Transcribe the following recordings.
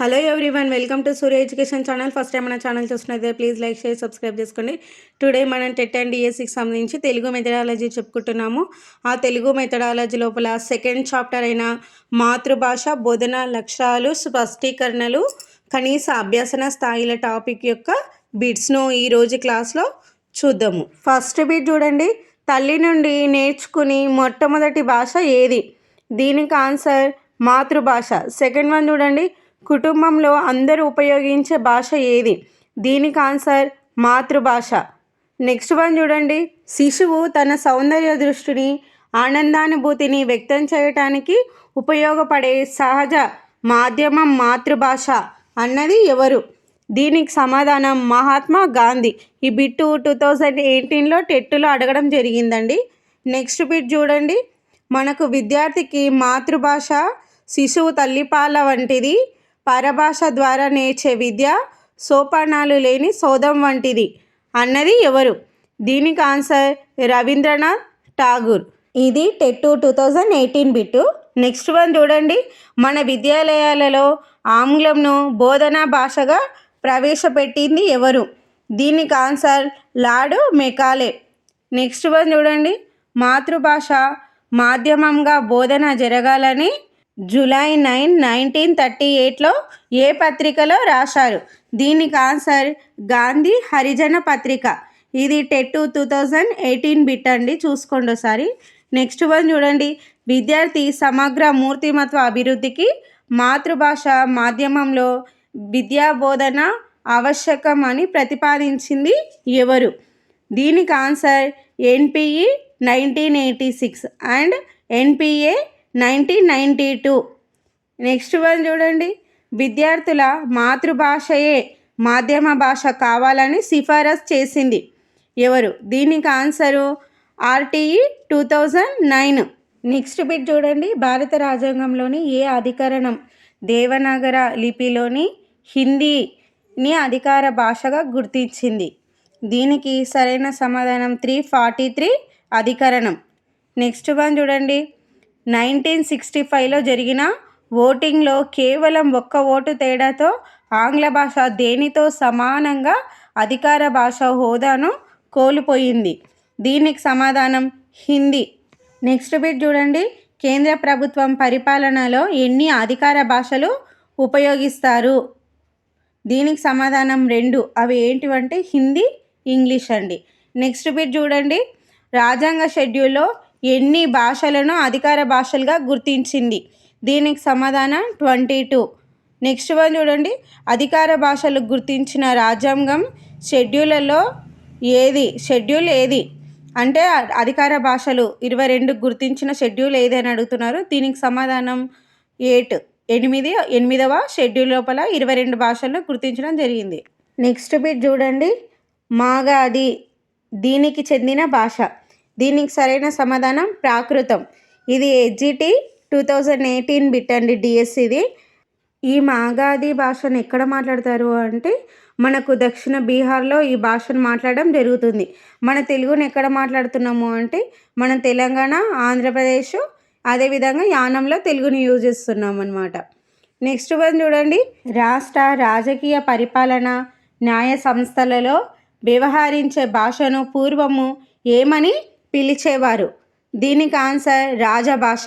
Hello everyone welcome to Surya education channel. First time మన channel చూస్తున్నదే please like share subscribe చేసుకోండి. Today మనం TET and డిఎస్సికి సంబంధించి తెలుగు మెథడాలజీ చెప్పుకుంటున్నాము. ఆ తెలుగు మెథడాలజీ లోపల సెకండ్ చాప్టర్ అయిన మాతృభాష బోధన లక్ష్యాలు స్పష్టీకరణలు కనీస అభ్యసన స్థాయిల టాపిక్ యొక్క బిట్స్ను ఈరోజు క్లాస్లో చూద్దాము. ఫస్ట్ బిట్ చూడండి. తల్లి నుండి నేర్చుకుని మొట్టమొదటి భాష ఏది? దీనికి ఆన్సర్ మాతృభాష. సెకండ్ వన్ చూడండి. కుటుంబంలో అందరూ ఉపయోగించే భాష ఏది? దీనికి ఆన్సర్ మాతృభాష. నెక్స్ట్ వన్ చూడండి. శిశువు తన సౌందర్య దృష్టిని ఆనందానుభూతిని వ్యక్తం చేయటానికి ఉపయోగపడే సహజ మాధ్యమం మాతృభాష అన్నది ఎవరు? దీనికి సమాధానం మహాత్మా గాంధీ. ఈ బిట్టు టూ థౌజండ్ ఎయిటీన్లో టెట్టులో అడగడం జరిగిందండి. నెక్స్ట్ బిట్ చూడండి. మనకు విద్యార్థికి మాతృభాష శిశువు తల్లిపాల వంటిది. పరభాష ద్వారా నేర్చే విద్య సోపానాలు లేని సోదం వంటిది అన్నది ఎవరు? దీనికి ఆన్సర్ రవీంద్రనాథ్ ఠాగూర్. ఇది TET two thousand eighteen bit. Next one చూడండి. మన విద్యాలయాలలో ఆంగ్లంను బోధనా భాషగా ప్రవేశపెట్టింది ఎవరు? దీనికి answer Lord Macaulay. Next one చూడండి. మాతృభాష మాధ్యమంగా బోధన జరగాలని జూలై నైన్ నైన్టీన్ థర్టీ ఎయిట్లో ఏ పత్రికలో రాశారు? దీనికి ఆన్సర్ గాంధీ హరిజన పత్రిక. ఇది TET two thousand eighteen bit అండి. చూసుకోండి ఒకసారి. నెక్స్ట్ వన్ చూడండి. విద్యార్థి సమగ్ర మూర్తిమత్వ అభివృద్ధికి మాతృభాష మాధ్యమంలో విద్యా బోధన ఆవశ్యకం అని ప్రతిపాదించింది ఎవరు? దీనికి answer NPE nineteen eighty six and NPA nineteen ninety two. Next one చూడండి. విద్యార్థుల మాతృభాషయే మాధ్యమ భాష కావాలని సిఫారసు చేసింది. ఎవరు? దీనికి answer RTE two thousand nine next bit చూడండి. భారత రాజ్యాంగంలోని ఏ అధికరణం? దేవనగర లిపిలోని హిందీని అధికార భాషగా గుర్తించింది. దీనికి సరైన సమాధానం త్రీ ఫార్టీ త్రీ అధికరణం. నెక్స్ట్ వన్ చూడండి. నైన్టీన్ సిక్స్టీ ఫైవ్లో జరిగిన ఓటింగ్లో కేవలం ఒక్క ఓటు తేడాతో ఆంగ్ల భాష దేనితో సమానంగా అధికార భాష హోదాను కోల్పోయింది. దీనికి సమాధానం హిందీ. నెక్స్ట్ బిట్ చూడండి. కేంద్ర ప్రభుత్వం పరిపాలనలో ఎన్ని అధికార భాషలు ఉపయోగిస్తారు? దీనికి సమాధానం రెండు. అవి ఏంటివంటే హిందీ ఇంగ్లీష్ అండి. నెక్స్ట్ బిట్ చూడండి. రాజ్యాంగ షెడ్యూల్లో ఎన్ని భాషలను అధికార భాషలుగా గుర్తించింది? దీనికి సమాధానం ట్వంటీ టూ నెక్స్ట్ వన్ చూడండి. అధికార భాషలు గుర్తించిన రాజ్యాంగం షెడ్యూల్లో ఏది? షెడ్యూల్ ఏది? అంటే అధికార భాషలు ఇరవై రెండు గుర్తించిన షెడ్యూల్ ఏది అని అడుగుతున్నారు. దీనికి సమాధానం ఎయిట్. ఎనిమిది ఎనిమిదవ షెడ్యూల్ లోపల ఇరవై రెండు భాషల్లో గుర్తించడం జరిగింది. నెక్స్ట్ బిట్ చూడండి. మాగాది దీనికి చెందిన భాష. దీనికి సరైన సమాధానం ప్రాకృతం. ఇది SGT two thousand eighteen bit అండి డిఎస్సిది ఈ మాగాది భాషను ఎక్కడ మాట్లాడతారు అంటే మనకు దక్షిణ బీహార్లో ఈ భాషను మాట్లాడడం జరుగుతుంది. మన తెలుగుని ఎక్కడ మాట్లాడుతున్నాము అంటే మన తెలంగాణ ఆంధ్రప్రదేశ్ అదేవిధంగా యానంలో తెలుగుని యూజ్ చేస్తున్నాం అనమాట నెక్స్ట్ వన్ చూడండి. రాష్ట్ర రాజకీయ పరిపాలన న్యాయ సంస్థలలో వ్యవహరించే భాషను పూర్వము ఏమని పిలిచేవారు. దీనికి ఆన్సర్ రాజభాష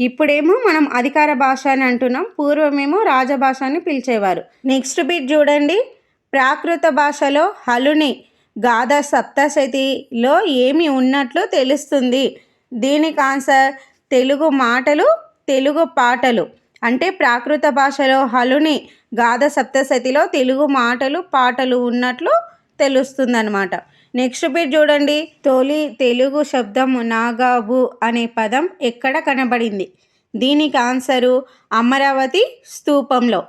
ఇప్పుడేమో మనం అధికార భాష అని అంటున్నాం. పూర్వమేమో రాజభాష అని పిలిచేవారు. నెక్స్ట్ బిట్ చూడండి. ప్రాకృత భాషలో హలుని గాథ సప్తశతిలో ఏమి ఉన్నట్లు తెలుస్తుంది? దీనికి ఆన్సర్ తెలుగు మాటలు తెలుగు పాటలు. అంటే ప్రాకృత భాషలో హలుని గాథ సప్తశతిలో తెలుగు మాటలు పాటలు ఉన్నట్లు తెలుస్తుందన్నమాట. నెక్స్ట్ బిట్ చూడండి. తొలి తెలుగు శబ్దం నాగాబు అనే పదం ఎక్కడ కనబడింది? దీనికి ఆన్సరు అమరావతి స్తూపంలో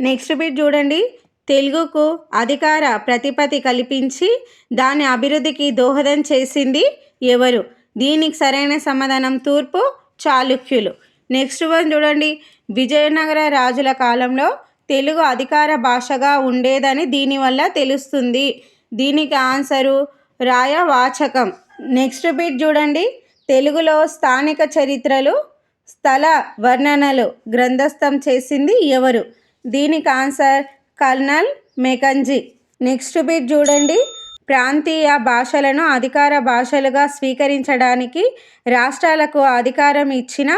నెక్స్ట్ బిట్ చూడండి. తెలుగుకు అధికార ప్రతిపత్తి కల్పించి దాని అభివృద్ధికి దోహదం చేసింది ఎవరు? దీనికి సరైన సమాధానం తూర్పు చాళుక్యులు. నెక్స్ట్ వన్ చూడండి. విజయనగర రాజుల కాలంలో తెలుగు అధికార భాషగా ఉండేదని దీనివల్ల తెలుస్తుంది. దీనికి ఆన్సరు రాయవాచకం. నెక్స్ట్ బిట్ చూడండి. తెలుగులో స్థానిక చరిత్రలు స్థల వర్ణనలు గ్రంథస్థం చేసింది ఎవరు? దీనికి answer colonel Mackenzie. Next bit చూడండి. ప్రాంతీయ భాషలను అధికార భాషలుగా స్వీకరించడానికి రాష్ట్రాలకు అధికారం ఇచ్చిన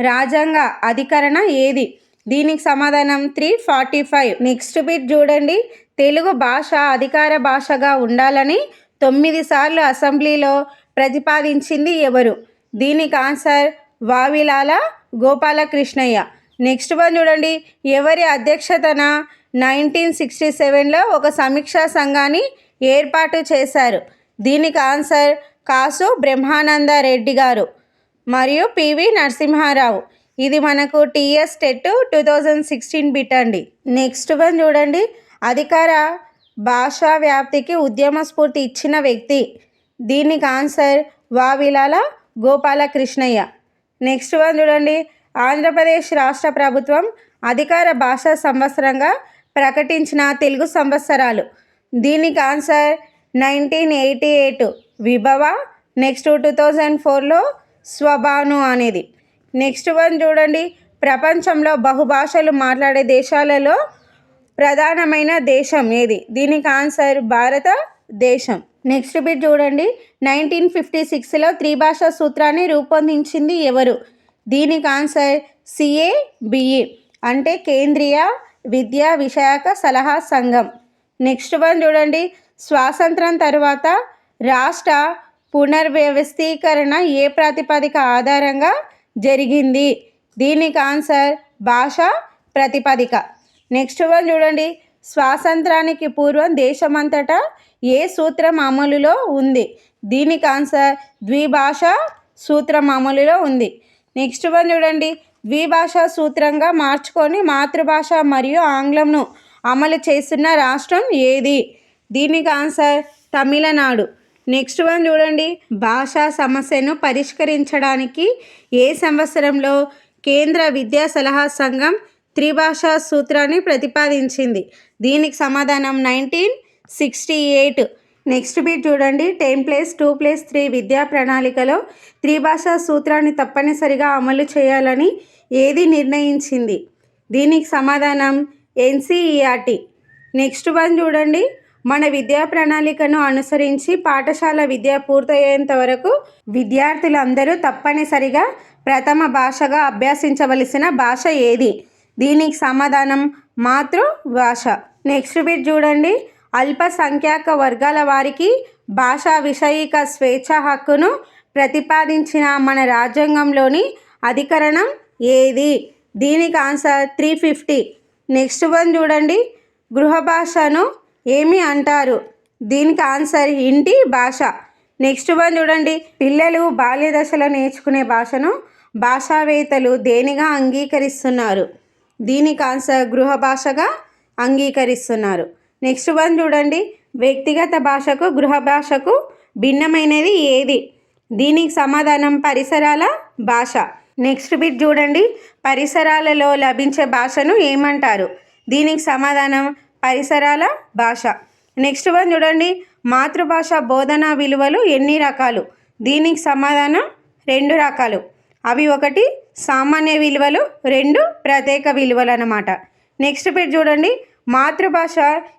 రాజ్యాంగ అధికరణ ఏది? దీనికి సమాధానం three forty five. Next bit చూడండి. తెలుగు భాష అధికార భాషగా ఉండాలని తొమ్మిది సార్లు అసెంబ్లీలో ప్రతిపాదించింది ఎవరు? దీనికి answer Vavilala Gopalakrishnayya. Next one చూడండి. ఎవరి అధ్యక్షతన నైన్టీన్ సిక్స్టీ సెవెన్లో ఒక సమీక్షా సంఘాన్ని ఏర్పాటు చేశారు? దీనికి ఆన్సర్ కాసు బ్రహ్మానంద రెడ్డి గారు మరియు పివి నరసింహారావు. ఇది మనకు TS TET two thousand sixteen bit అండి. నెక్స్ట్ వన్ చూడండి. అధికార భాషా వ్యాప్తికి ఉద్యమ స్ఫూర్తి ఇచ్చిన వ్యక్తి. దీనికి answer Vavilala Gopalakrishnayya. Next one చూడండి. ఆంధ్రప్రదేశ్ రాష్ట్ర ప్రభుత్వం అధికార భాషా సంవత్సరంగా ప్రకటించిన తెలుగు సంవత్సరాలు. దీనికి ఆన్సర్ నైన్టీన్ ఎయిటీ ఎయిట్. విభవ నెక్స్ట్ టూ థౌజండ్ ఫోర్లో స్వభాను అనేది. నెక్స్ట్ వన్ చూడండి. ప్రపంచంలో బహుభాషలు మాట్లాడే దేశాలలో ప్రధానమైన దేశం ఏది? దీనికి ఆన్సర్ భారతదేశం నెక్స్ట్ బిట్ చూడండి. నైన్టీన్ ఫిఫ్టీ సిక్స్లో త్రిభాషా సూత్రాన్ని రూపొందించింది ఎవరు? దీనికి ఆన్సర్ సిఏబిఈ అంటే కేంద్రీయ విద్యా విషయక సలహా సంఘం. నెక్స్ట్ వన్ చూడండి. స్వాతంత్రం తర్వాత రాష్ట్ర పునర్వ్యవస్థీకరణ ఏ ప్రాతిపదిక ఆధారంగా జరిగింది? దీనికి ఆన్సర్ భాష ప్రాతిపదిక. నెక్స్ట్ వన్ చూడండి. స్వాతంత్రానికి పూర్వం దేశమంతటా ఏ సూత్రం అమలులో ఉంది? దీనికి ఆన్సర్ ద్విభాష సూత్రం అమలులో ఉంది. నెక్స్ట్ వన్ చూడండి. ద్విభాషా సూత్రంగా మార్చుకొని మాతృభాష మరియు ఆంగ్లంను అమలు చేస్తున్న రాష్ట్రం ఏది? దీనికి ఆన్సర్ తమిళనాడు. నెక్స్ట్ వన్ చూడండి. భాషా సమస్యను పరిష్కరించడానికి ఏ సంవత్సరంలో కేంద్ర విద్యా సలహా సంఘం త్రిభాషా సూత్రాన్ని ప్రతిపాదించింది. దీనికి సమాధానం nineteen sixty eight. Next bit చూడండి. Ten plus two plus three విద్యా ప్రణాళికలో త్రిభాషా సూత్రాన్ని తప్పనిసరిగా అమలు చేయాలని ఏది నిర్ణయించింది? దీనికి సమాధానం ఎన్సిఈఆర్టీ నెక్స్ట్ వన్ చూడండి. మన విద్యా ప్రణాళికను అనుసరించి పాఠశాల విద్య పూర్తయ్యేంత వరకు విద్యార్థులందరూ తప్పనిసరిగా ప్రథమ భాషగా అభ్యసించవలసిన భాష ఏది? దీనికి సమాధానం మాతృభాష నెక్స్ట్ బిట్ చూడండి. అల్పసంఖ్యాక వర్గాల వారికి భాషా విషయిక స్వేచ్ఛ హక్కును ప్రతిపాదించిన మన రాజ్యాంగంలోని అధికరణం ఏది? దీనికి answer three fifty. Next one చూడండి. గృహ భాషను ఏమి అంటారు? దీనికి ఆన్సర్ ఇంటి భాష. నెక్స్ట్ వన్ చూడండి. పిల్లలు బాల్య దశలో నేర్చుకునే భాషను భాషావేత్తలు దేనిగా అంగీకరిస్తున్నారు? దీనికి ఆన్సర్ గృహ భాషగా అంగీకరిస్తున్నారు. నెక్స్ట్ వన్ చూడండి. వ్యక్తిగత భాషకు గృహ భాషకు భిన్నమైనది ఏది? దీనికి సమాధానం పరిసరాల భాష. నెక్స్ట్ బిట్ చూడండి. పరిసరాలలో లభించే భాషను ఏమంటారు? దీనికి సమాధానం పరిసరాల భాష. నెక్స్ట్ వన్ చూడండి. మాతృభాష బోధనా విలువలు ఎన్ని రకాలు? దీనికి సమాధానం రెండు రకాలు. అవి ఒకటి సామాన్య విలువలు రెండు ప్రత్యేక విలువలు అన్నమాట నెక్స్ట్ పేజ్ చూడండి. మాతృభాష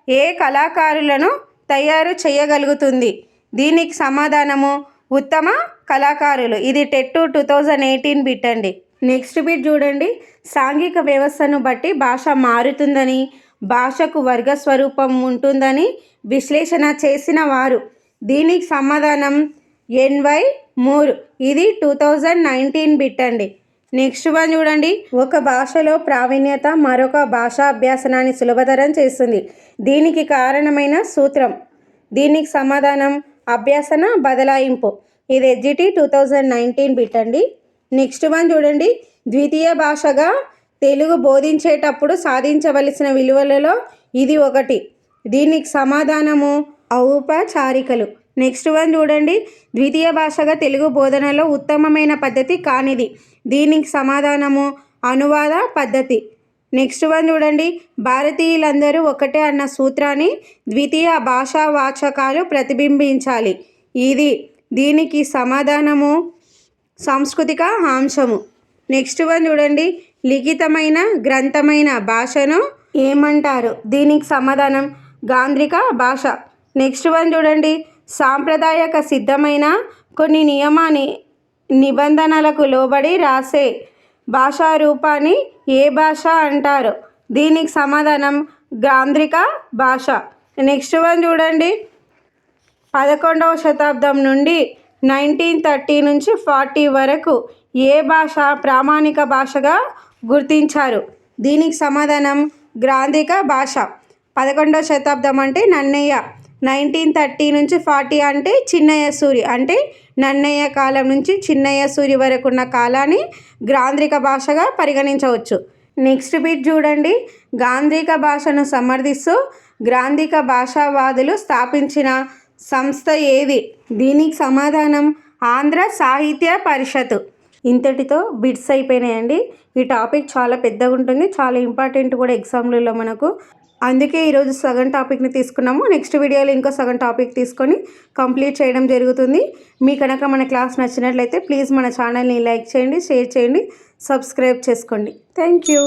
ఏ కళాకారులను తయారు చేయగలుగుతుంది? దీనికి సమాధానము ఉత్తమ కళాకారులు. ఇది TET two thousand eighteen bit అండి. నెక్స్ట్ బిట్ చూడండి. సాంఘిక వ్యవస్థను బట్టి భాష మారుతుందని భాషకు వర్గ స్వరూపం ఉంటుందని విశ్లేషణ చేసిన వారు. దీనికి సమాధానం ఎన్వై మూర్ ఇది టూ థౌజండ్ నైన్టీన్ బిట్ అండి. నెక్స్ట్ వన్ చూడండి. ఒక భాషలో ప్రావీణ్యత మరొక భాషా అభ్యాసనాన్ని సులభతరం చేస్తుంది. దీనికి కారణమైన సూత్రం. దీనికి సమాధానం అభ్యాసన బదలాయింపు. ఇది SGT two thousand nineteen bit అండి. నెక్స్ట్ వన్ చూడండి. ద్వితీయ భాషగా తెలుగు బోధించేటప్పుడు సాధించవలసిన విలువలలో ఇది ఒకటి. దీనికి సమాధానము ఔపచారికలు. నెక్స్ట్ వన్ చూడండి. ద్వితీయ భాషగా తెలుగు బోధనలో ఉత్తమమైన పద్ధతి కానిది. దీనికి సమాధానము అనువాద పద్ధతి. నెక్స్ట్ వన్ చూడండి. భారతీయులందరూ ఒకటే అన్న సూత్రాన్ని ద్వితీయ భాషా వాచకాలు ప్రతిబింబించాలి. ఇది దీనికి సమాధానము సాంస్కృతిక అంశము. నెక్స్ట్ వన్ చూడండి. లిఖితమైన గ్రంథమైన భాషను ఏమంటారు? దీనికి సమాధానం గాంధ్రిక భాష. నెక్స్ట్ వన్ చూడండి. సాంప్రదాయక సిద్ధమైన కొన్ని నియమాన్ని నిబంధనలకు లోబడి రాసే భాషా రూపాన్ని ఏ భాష అంటారు? దీనికి సమాధానం గాంధ్రిక భాష. నెక్స్ట్ వన్ చూడండి. పదకొండవ శతాబ్దం నుండి నైన్టీన్ థర్టీ నుంచి ఫార్టీ వరకు ఏ భాష ప్రామాణిక భాషగా గుర్తించారు? దీనికి సమాధానం గ్రాంధిక భాష. పదకొండవ శతాబ్దం అంటే నన్నయ్య. నైన్టీన్ థర్టీ నుంచి ఫార్టీ అంటే చిన్నయ్య సూరి అంటే నన్నయ్య కాలం నుంచి చిన్నయ్య సూరి వరకు ఉన్న కాలాన్ని గ్రాంధ్రిక భాషగా పరిగణించవచ్చు. నెక్స్ట్ బిట్ చూడండి. గాంధ్రిక భాషను సమర్థిస్తూ గ్రాంధిక భాషావాదులు స్థాపించిన సంస్థ ఏది? దీనికి సమాధానం ఆంధ్ర సాహిత్య పరిషత్. ఇంతటితో బిట్స్ అయిపోయినాయండి. ఈ టాపిక్ చాలా పెద్దగా ఉంటుంది చాలా ఇంపార్టెంట్ కూడా ఎగ్జామ్లలో మనకు. అందుకే ఈరోజు సగం టాపిక్ని తీసుకున్నాము. నెక్స్ట్ వీడియోలో ఇంకో సగం టాపిక్ తీసుకొని కంప్లీట్ చేయడం జరుగుతుంది. మీ కనుక మన క్లాస్ నచ్చినట్లయితే ప్లీజ్ మన ఛానల్ని లైక్ చేయండి షేర్ చేయండి సబ్స్క్రైబ్ చేసుకోండి. Thank you.